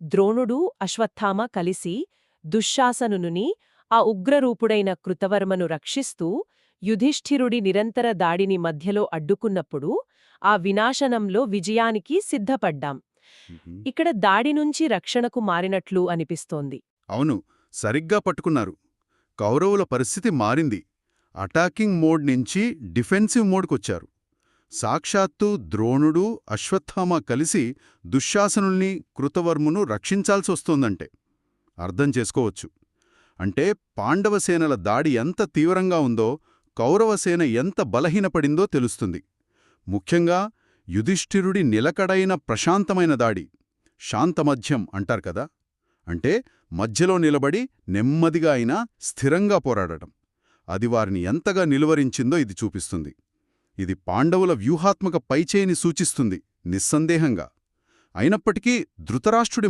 ద్రోణుడు అశ్వత్థామ కలిసి దుశ్శాసనుని ఆ ఉగ్రరూపుడైన కృతవర్మను రక్షిస్తూ యుధిష్ఠిరుడి నిరంతర దాడిని మధ్యలో అడ్డుకున్నప్పుడు ఆ వినాశనంలో విజయానికి సిద్ధపడ్డాం. ఇక్కడ దాడి నుంచి రక్షణకు మారినట్లు అనిపిస్తోంది. అవును సరిగ్గా పట్టుకున్నారు. కౌరవుల పరిస్థితి మారింది. అటాకింగ్ మోడ్ నుంచి డిఫెన్సివ్ మోడ్కొచ్చారు. సాక్షాత్తు ద్రోణుడు అశ్వత్థామ కలిసి దుశ్శాసనుల్ని కృతవర్మును రక్షించాల్సొస్తోందంటే అర్థం చేసుకోవచ్చు. అంటే పాండవసేనల దాడి ఎంత తీవ్రంగా ఉందో కౌరవసేన ఎంత బలహీనపడిందో తెలుస్తుంది. ముఖ్యంగా యుధిష్ఠిరుడి నిలకడైన ప్రశాంతమైన దాడి. శాంతమధ్యం అంటారు కదా. అంటే మధ్యలో నిలబడి నెమ్మదిగా అయినా స్థిరంగా పోరాడటం. అది వారిని ఎంతగా నిలువరించిందో ఇది చూపిస్తుంది. ఇది పాండవుల వ్యూహాత్మక పైచేయిని సూచిస్తుంది నిస్సందేహంగా. అయినప్పటికీ ధృతరాష్ట్రుడి